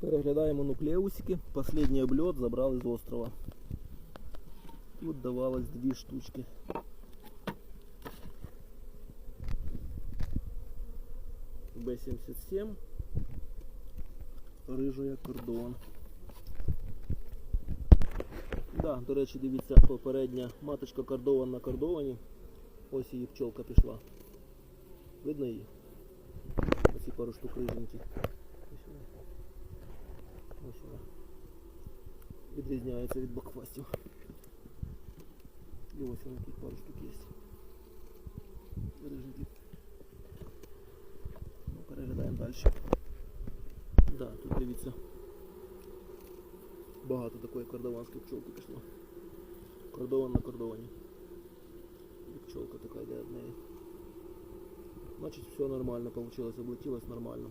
Переглядаємо нуклеусики. Последній обльот забрали з острова. Тут давалось дві штучки. Б-77. Рижуя кордон. Да, до речі, дивіться, попередня маточка кордован на кордовані. Ось її пчолка пішла. Видно її? Оці пару штук риженькі. Ось вона. Ось вона. Відрізняється від бакфастів. І ось вона тут пару штук є. Риженькі. Ну, переглядаємо далі. Да, тут дивіться. Багато такої кордованської пчолки пішло. Кордован на кордовані. І пчолка така йде від неї. Значить все нормально вийшло, облетілось нормально.